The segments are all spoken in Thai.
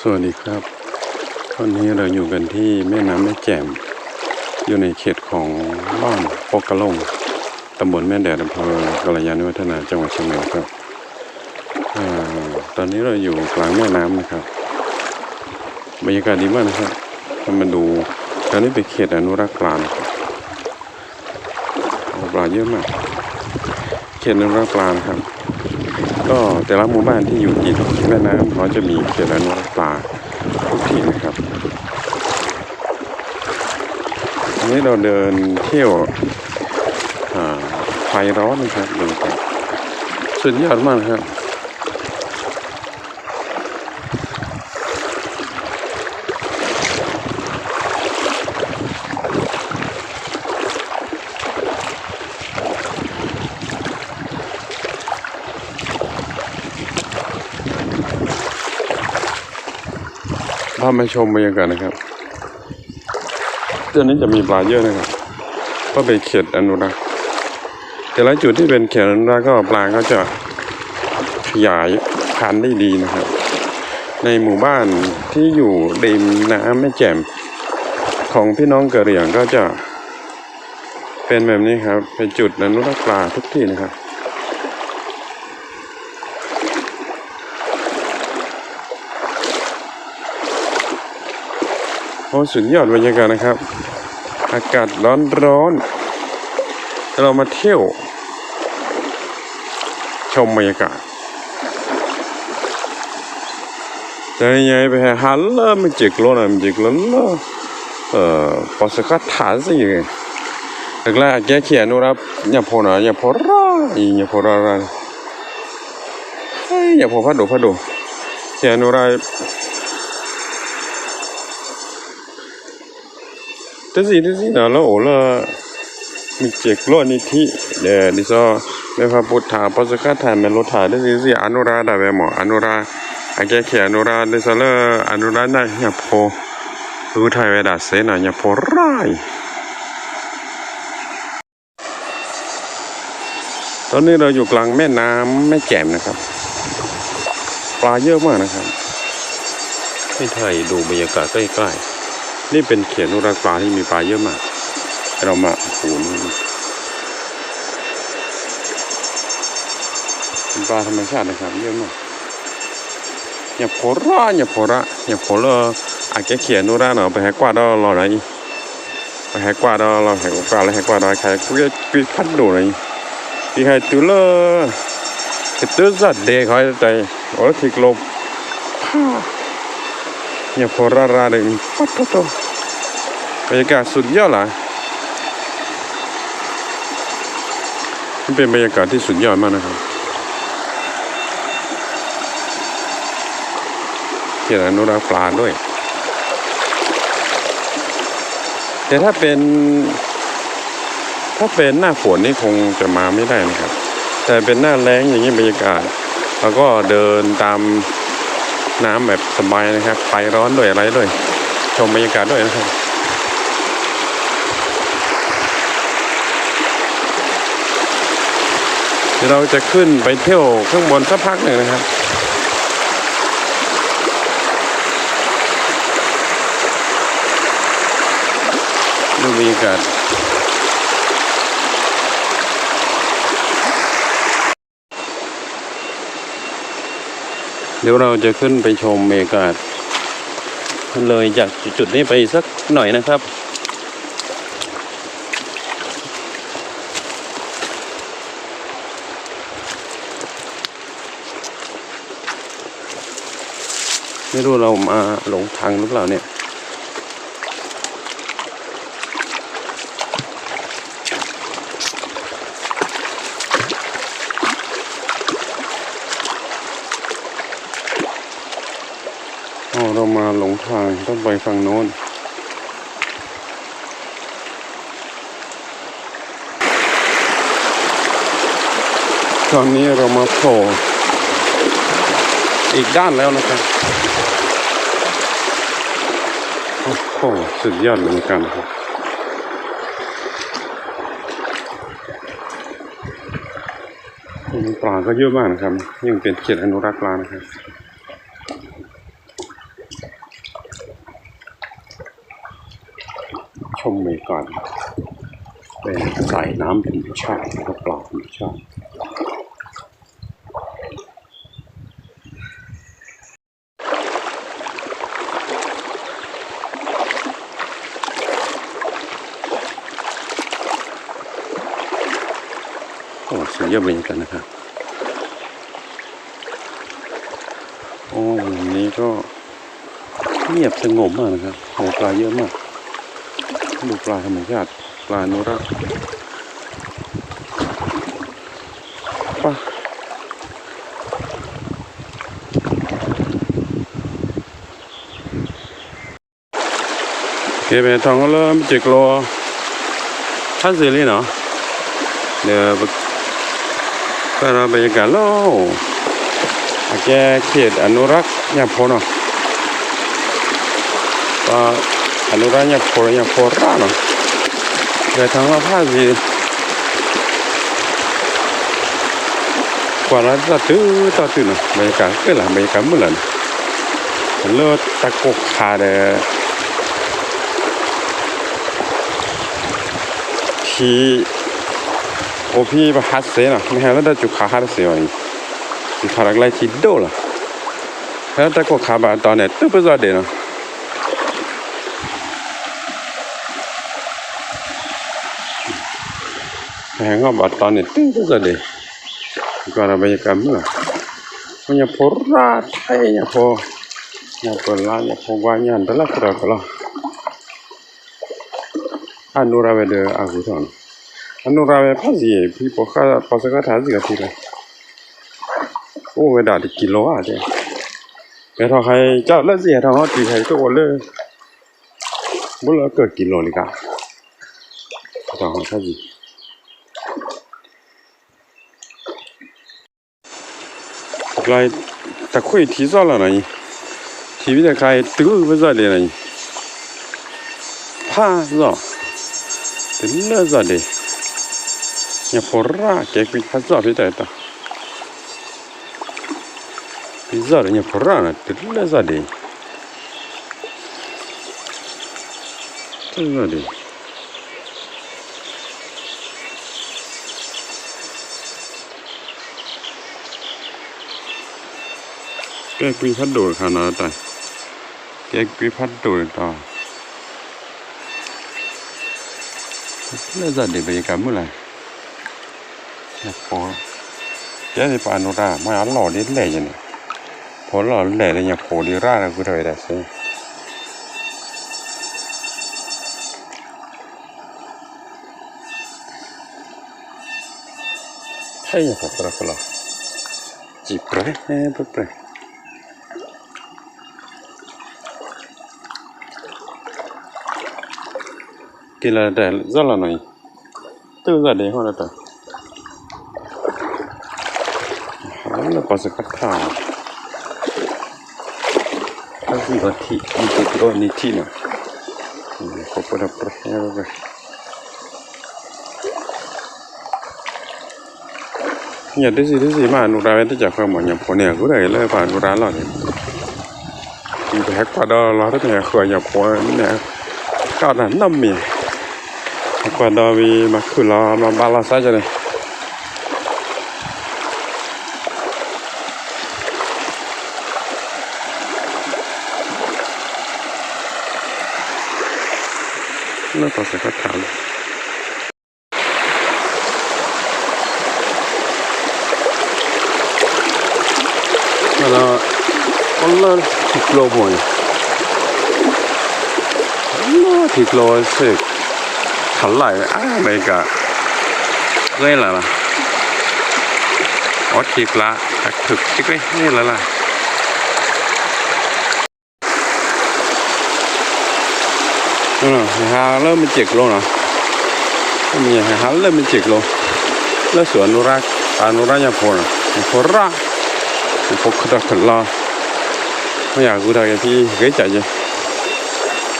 สวัสดีครับวันนี้เราอยู่กันที่แม่น้ำแม่แจ่ม อยู่ในเขตของบ้านปกกะลงตำบลแม่แดดอำเภอกาลยาณิวัฒนาจังหวัดเชียงใหม่ครับอตอนนี้เราอยู่กลางแม่น้ำนะครับ บรรยากาศดีมากนะครับเรามาดู ตอนนี้เป็นเขตอนุรักษ์ปลานะครับโอ้ปลาเยอะมาก เขตอนุรักษ์ปลานะครับ ก็แต่ละหมู่บ้านที่อยู่ติดแม่น้ำเขาจะมีเขตอนุรักษ์ปลาทุกที่นะครับอันนี้เราเดินเที่ยวไฟร้อนนะครับดูครับสุดยอดมากครับ พามาชมบรรยากาศนะครับเดี๋ยวนี้จะมีปลาเยอะนะครับก็เป็นเขตอนุรักษ์แต่ละจุดที่เป็นเขตอนุรักษ์ก็ปลาก็จะขยายพันธุ์ได้ดีนะครับ ในหมู่บ้านที่อยู่ริมน้ำแม่แจ่มของพี่น้องกะเหรี่ยงก็จะเป็นแบบนี้ครับเป็นจุดอนุรักษ์ปลาทุกที่นะครับ โอ้สุดยอดบรรยากาศนะครับ อากาศร้อนร้อนๆเรามาเที่ยว ชมบรรยากาศแต่ยังไปฮัลโหลมันจิกโลนะมันจิกโลนเอ่อพอสักถาสิยังไงแรกๆแกเขียนนูรับอย่าพอนะอย่าพอร้าอย่าพอร้าเฮ้ยอย่าพอพัดดูพัดดูเขียนนูรั แต่สิแต่สิเนาะเราโอละมีเจกล้อนิธิเดดิซอเมพาพุทธาพปัสกาถาเมลุถ่าได้สิสิอนุราดาเวหมออนุราอาแกเขียอนุราดิซอเลอนุราได้ยาโพรู้ไทยเวดาเสนายาโพร้ายตอนนี้เราอยู่กลางแม่น้ำแม่แจ่มนะครับ ปลาเยอะมากนะครับให้ไทยดูบรรยากาศใกล้ๆ นี่เป็นเขตอนุรักปลาที่มีปลาเยอะมาก เรามาหนี่เป็นปลาธรรมชาตินะครับเยอะมากอย่าโผล่อย่าโผล่อย่าโผล่อาจจะเขียนนู่นได้เนาะไปให้กวาดเราเราไหนไปให้กวาดเราเราให้กวาดแล้วให้กวาดเราใครกูจะกูพัดดูไหนที่ให้ตัวละ cái tứ giật đề khỏi tay ở thịt lộp อ ย่าโผล่ราเลยปัดปัดปัดบรรยากาศสุดยอดเลยมันเป็นบรรยากาศที่สุดยอดมากนะครับเขียนอนุรักษ์ปลาด้วย แต่ถ้าเป็น ถ้าเป็นหน้าฝนนี่คงจะมาไม่ได้นะครับ แต่เป็นหน้าแล้งอย่างนี้บรรยากาศ แล้วก็เดินตาม น้ำแบบสบายนะครับไฟร้อนด้วยอะไรด้วย ชมบรรยากาศด้วยนะครับเดี๋ยวเราจะขึ้นไปเที่ยวข้างบนสักพักหนึ่งนะครับดูบรรยากาศ เดี๋ยวเราจะขึ้นไปชมบรรยากาศเลยจากจุดนี้ไปสักหน่อยนะครับไม่รู้เรามาหลงทางหรือเปล่าเนี่ย เรามาหลงทางต้องไปฝั่งโน้นตอนนี้เรามาโผล่อีกด้านแล้วนะครับโอ้โหสุดยอดเหมือนกันครับปลาก็เยอะมากนะครับ ยังเป็นเขตอนุรักษ์ปลานะครับ ชาติแล้วก็ปลาธรรมชาติโอ้สุดยอดบรรยากาศนะครับ โอ้วันนี้ก็เงียบสงบมากนะครับโอ้ปลาเยอะมากดูปลาธรรมชาติปลาอนุรักษ์ปลา โอเคไปทางก็เริ่มจิกโลท่านสิริเนาะเดี๋ยวก็เราบรรยากาศโลอาแกเขตอนุรักษ์ยาโพเนาะก็อนุรักษ์ยาโพยาโพราเนาะเดี๋ยวทางว่าผ้าสิกว่าเราจะตื้อต่อตื้อเนาะบรรยากาศก็หละบรรยากาศมื่อไหร่เลือ anurave de aguton. Anurave pazi pi poka pasaka tazi gatila. O weda de kilo a de. Pe tho hai cha la zi tho ho ti hai to le. Bu la ke kilo ni ka. Tho ho tazi. Lai ta khui ti zo la nai. Ti bi de kai tu bu zo de nai. 怕热。nữa giờ đi sila zade ya forra ke kwi hazwa bi ta. Ta bizar ya forra na tilla zade giờ đi cái quy phát đổi khả năng tại cái quy phát đổi tao 的。แกปีพัดโดดขนาดแต่แกปีพัดโดดต่อแล้วจะเด็กไปกันเมื่อไหร่อยากพอแ thì là để rất là nổi tư giờ đấy hoa là trẻ là có sự cắt thảo. Các gì ở thị, đi từ từ ôi đi thị nữa ừ, có có đập rồi bạn. nhà cái gì cái gì mà nụ ra bên tôi chả không mà nhà phố này cứ để lên và nụ ra lọt thì phải qua đó nó rất là khỏi nhà phố này cả là năm miệng qua đó vì mà khử lo, mà ba la sai cho này. Nó có sẽ phát thảo. Mà nó con lớn thịt lô mồi nó thịt lô sẽ ขันไหลอ่าไม่กะเอ้ยล่ะล่ะอ๋อทีละถึกจิกเลยนี่ละล่ะนั่นน่ะหาเริ่มเป็นจิกโลเนะมีหาเริ่มเป็นจิกโลแล้วสวนนุรักษ์อนุรักษ์ยาโพนโพระโพกระขันลาไม่อยากกูได้พี่เกยใจยัง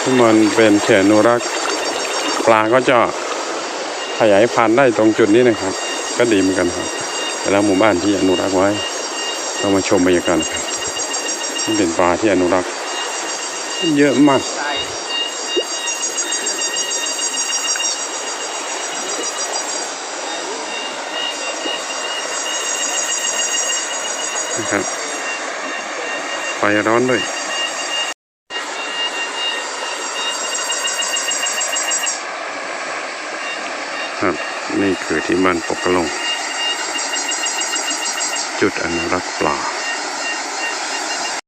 ที่มันเป็นแขนนุรักษ์ ปลาก็จะขยายพันธุ์ได้ตรงจุดนี้นะครับ ก็ดีเหมือนกันครับแต่ละหมู่บ้านที่อนุรักษ์ไว้เรามาชมบรรยากาศครับนี่เป็นปลาที่อนุรักษ์ เยอะมากนะครับไฟร้อนด้วย ครับ นี่คือที่บ้านปกกะลง จุดอนุรักษ์ปลา